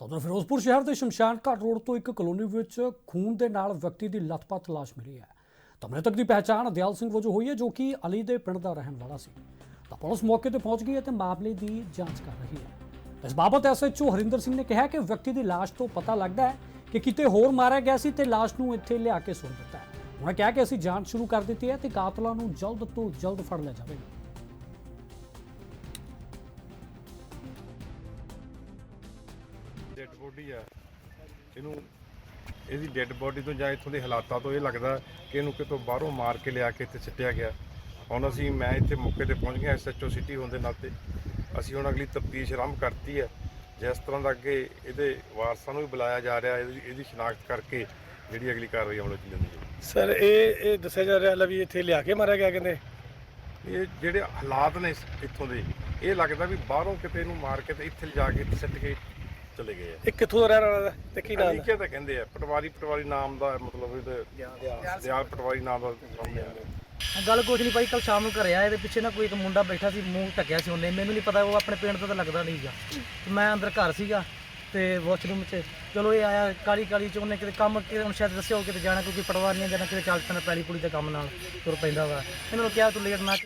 ਤਾਂ ਉਧਰ ਫਿਰੋਜ਼ਪੁਰ ਸ਼ਹਿਰ ਦੇ ਸ਼ਮਸ਼ਾਨ ਘਾਟ ਰੋਡ ਤੋਂ ਇੱਕ ਕਲੋਨੀ ਵਿੱਚ ਖੂਨ ਦੇ ਨਾਲ ਵਿਅਕਤੀ ਦੀ ਲੱਥਪੱਥ ਲਾਸ਼ ਮਿਲੀ ਹੈ। ਤਾਂ ਮ੍ਰਿਤਕ ਦੀ ਪਹਿਚਾਣ ਦਿਆਲ ਸਿੰਘ ਵਜੋਂ ਹੋਈ ਹੈ, ਜੋ ਕਿ ਅਲੀ ਦੇ ਪਿੰਡ ਦਾ ਰਹਿਣ ਵਾਲਾ ਸੀ। ਤਾਂ ਪੁਲਿਸ ਮੌਕੇ ਤੇ ਪਹੁੰਚ ਗਈ ਹੈ ਤੇ ਮਾਮਲੇ ਦੀ ਜਾਂਚ ਕਰ ਰਹੀ ਹੈ। ਇਸ ਬਾਬਤ ਐਸਐਚਓ ਹਰਿੰਦਰ ਸਿੰਘ ਨੇ ਕਿਹਾ ਕਿ ਵਿਅਕਤੀ ਦੀ ਲਾਸ਼ ਤੋਂ ਪਤਾ ਲੱਗਦਾ ਹੈ ਕਿ ਕਿਤੇ ਹੋਰ ਮਾਰਿਆ ਗਿਆ ਸੀ ਤੇ ਲਾਸ਼ ਨੂੰ ਇੱਥੇ ਲਿਆ ਕੇ ਸੁੱਟ ਦਿੱਤਾ ਹੈ। ਉਹਨਾਂ ਕਿਹਾ ਕਿ ਅਸੀਂ ਜਾਂਚ ਸ਼ੁਰੂ ਕਰ ਦਿੱਤੀ ਹੈ ਤੇ ਕਾਤਲਾਂ ਨੂੰ ਜਲਦ ਤੋਂ ਜਲਦ ਫੜ ਲਿਆ ਜਾਵੇਗਾ। ਡੈੱਡ ਬੋਡੀ ਆ। ਇਹਨੂੰ ਇਹਦੀ ਡੈੱਡ ਬੋਡੀ ਤੋਂ ਜਾਂ ਇੱਥੋਂ ਦੇ ਹਾਲਾਤਾਂ ਤੋਂ ਇਹ ਲੱਗਦਾ ਕਿ ਇਹਨੂੰ ਕਿਤੋਂ ਬਾਹਰੋਂ ਮਾਰ ਕੇ ਲਿਆ ਕੇ ਇੱਥੇ ਸਿੱਟਿਆ ਗਿਆ। ਹੁਣ ਅਸੀਂ ਮੈਂ ਇੱਥੇ ਮੌਕੇ ਤੇ ਪਹੁੰਚ ਗਿਆ ਐਸਐਚਓ ਸਿਟੀ ਹੋਣ ਦੇ ਨਾਤੇ ਅਸੀਂ ਹੁਣ ਅਗਲੀ ਤਫਤੀਸ਼ ਆਰੰਭ ਕਰਤੀ ਹੈ। ਜਿਸ ਤਰ੍ਹਾਂ ਦਾ ਅੱਗੇ ਇਹਦੇ ਵਾਰਸਾਂ ਨੂੰ ਵੀ ਬੁਲਾਇਆ ਜਾ ਰਿਹਾ ਇਹਦੀ ਇਹਦੀ ਸ਼ਨਾਖਤ ਕਰਕੇ ਜਿਹੜੀ ਅਗਲੀ ਕਾਰਵਾਈ ਅਮਲ ਵਿੱਚ ਲੈਂਦੀ ਜਾਊਗੀ ਸਰ ਇਹ ਇਹ ਦੱਸਿਆ ਜਾ ਰਿਹਾ ਵੀ ਇੱਥੇ ਲਿਆ ਕੇ ਮਾਰਿਆ ਗਿਆ ਕਹਿੰਦੇ। ਇਹ ਜਿਹੜੇ ਹਾਲਾਤ ਨੇ ਇੱਥੋਂ ਦੇ ਇਹ ਲੱਗਦਾ ਵੀ ਬਾਹਰੋਂ ਕਿਤੇ ਇਹਨੂੰ ਮਾਰ ਕੇ ਤੇ ਇੱਥੇ ਲਿਜਾ ਕੇ ਸਿੱਟ ਕੇ ਚਲੇ ਗਏ ਆ। ਇਹ ਕਿੱਥੋਂ ਦਾ ਰਹਿਣ ਵਾਲਾ ਤੇ ਕੀ ਨਾਮ ਅਲੀਕੇ ਤਾਂ ਕਹਿੰਦੇ ਆ ਪਟਵਾਰੀ ਪਟਵਾਰੀ ਨਾਮ ਦਾ ਮਤਲਬ ਇਹਦੇ ਦਿਆਲ ਪਟਵਾਰੀ ਨਾਮ ਦਾ ਸਾਹਮਣੇ ਆ ਗੱਲ ਕੁਛ ਨਹੀਂ ਭਾਈ ਕੱਲ ਸ਼ਾਮ ਨੂੰ ਘਰੇ ਆਇਆ ਇਹਦੇ ਪਿੱਛੇ ਨਾ ਕੋਈ ਇੱਕ ਮੁੰਡਾ ਬੈਠਾ ਸੀ ਮੂੰਹ ਢੱਕਿਆ ਸੀ ਉਹਨੇ। ਮੈਨੂੰ ਨਹੀਂ ਪਤਾ ਉਹ ਆਪਣੇ ਪਿੰਡ ਦਾ ਤਾਂ ਲੱਗਦਾ ਨਹੀਂਗਾ ਮੈਂ ਅੰਦਰ ਘਰ ਸੀਗਾ ਤੇ ਵਾਸ਼ਰੂਮ 'ਚ। ਚਲੋ ਇਹ ਆਇਆ ਕਾਲੀ ਕਾਲੀ ਚ ਉਹਨੇ ਕਿਤੇ ਕੰਮ ਕਿ ਉਹਨੂੰ ਸ਼ਾਇਦ ਦੱਸਿਆ ਹੋ ਕਿਤੇ ਜਾਣਾ ਕਿਉਂਕਿ ਪਟਵਾਰੀਆਂ ਜਾਂ ਕਿਤੇ ਚੱਲ ਪੈਣਾ ਪੈਲੀ ਪੁਲੀ ਦੇ ਕੰਮ ਨਾਲ ਤੁਰ ਪੈਂਦਾ ਵਾ। ਇਹਨਾਂ ਨੂੰ ਕਿਹਾ ਤੂੰ ਲੇਟ ਨਾ